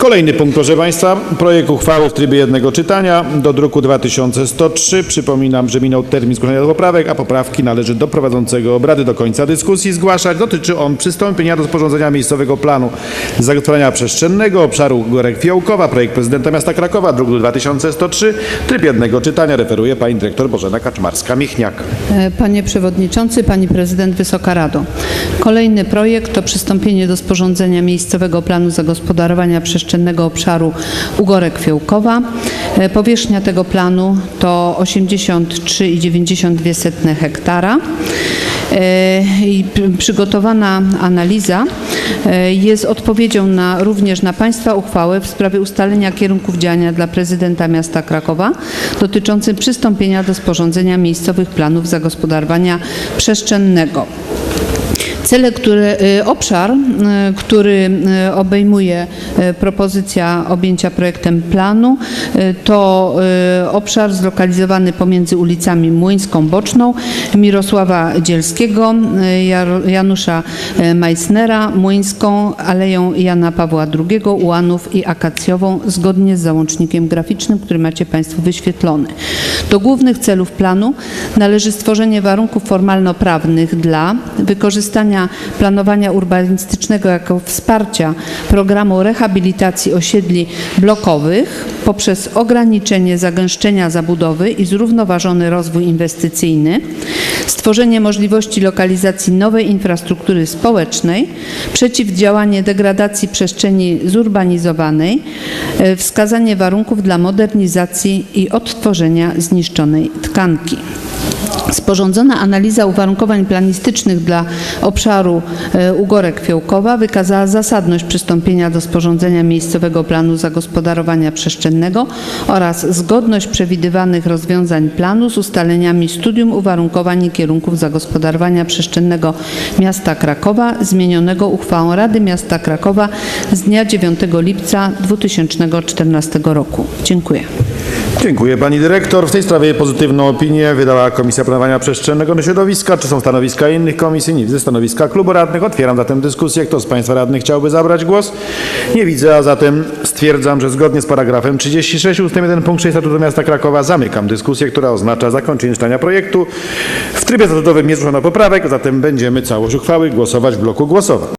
Kolejny punkt, proszę Państwa, projekt uchwały w trybie jednego czytania do druku 2103. Przypominam, że minął termin zgłoszenia poprawek, a poprawki należy do prowadzącego obrady do końca dyskusji zgłaszać. Dotyczy on przystąpienia do sporządzenia miejscowego planu zagospodarowania przestrzennego obszaru Gorek Fiołkowa, projekt prezydenta miasta Krakowa, druk 2103. Tryb jednego czytania referuje pani dyrektor Bożena Kaczmarska-Michniak. E, Panie Przewodniczący, Pani Prezydent, Wysoka Rado. Kolejny projekt to przystąpienie do sporządzenia miejscowego planu zagospodarowania przestrzennego obszaru Ugorek Fiołkowa. E, Powierzchnia tego planu to 83,92 hektara. E, I przygotowana analiza e, jest odpowiedzią na, również na Państwa uchwałę w sprawie ustalenia kierunków działania dla prezydenta miasta Krakowa dotyczącym przystąpienia do sporządzenia miejscowych planów zagospodarowania przestrzennego. Cele, które, y, obszar, y, który y, obejmuje propozycja objęcia projektem planu, to obszar zlokalizowany pomiędzy ulicami Młyńską Boczną, Mirosława Dzielskiego, Janusza Meissnera, Młyńską, Aleją Jana Pawła II, Ułanów i Akacjową, zgodnie z załącznikiem graficznym, który macie Państwo wyświetlony. Do głównych celów planu należy stworzenie warunków formalno-prawnych dla wykorzystania planowania urbanistycznego jako wsparcia programu rehabilitacji osiedli blokowych poprzez ograniczenie zagęszczenia zabudowy i zrównoważony rozwój inwestycyjny, stworzenie możliwości lokalizacji nowej infrastruktury społecznej, przeciwdziałanie degradacji przestrzeni zurbanizowanej, e, wskazanie warunków dla modernizacji i odtworzenia zniszczonej tkanki. Sporządzona analiza uwarunkowań planistycznych dla obszaru e, Ugorek Fiołkowa wykazała zasadność przystąpienia do sporządzenia miejscowego planu zagospodarowania przestrzennego oraz zgodność przewidywanych rozwiązań planu z ustaleniami studium uwarunkowań i kierunków zagospodarowania przestrzennego miasta Krakowa zmienionego uchwałą Rady Miasta Krakowa z dnia 9 lipca 2014 roku. Dziękuję. Dziękuję pani dyrektor. W tej sprawie pozytywną opinię wydała Komisja Planowania Przestrzennego i Środowiska. Czy są stanowiska innych komisji? Nie widzę stanowiska klubu radnych. Otwieram zatem dyskusję. Kto z państwa radnych chciałby zabrać głos? Nie widzę, a zatem stwierdzam, że zgodnie z paragrafem 36 ust. 1 punkt 6 Statutu Miasta Krakowa zamykam dyskusję, która oznacza zakończenie czytania projektu. W trybie statutowym nie zgłoszono poprawek, zatem będziemy całość uchwały głosować w bloku głosowań.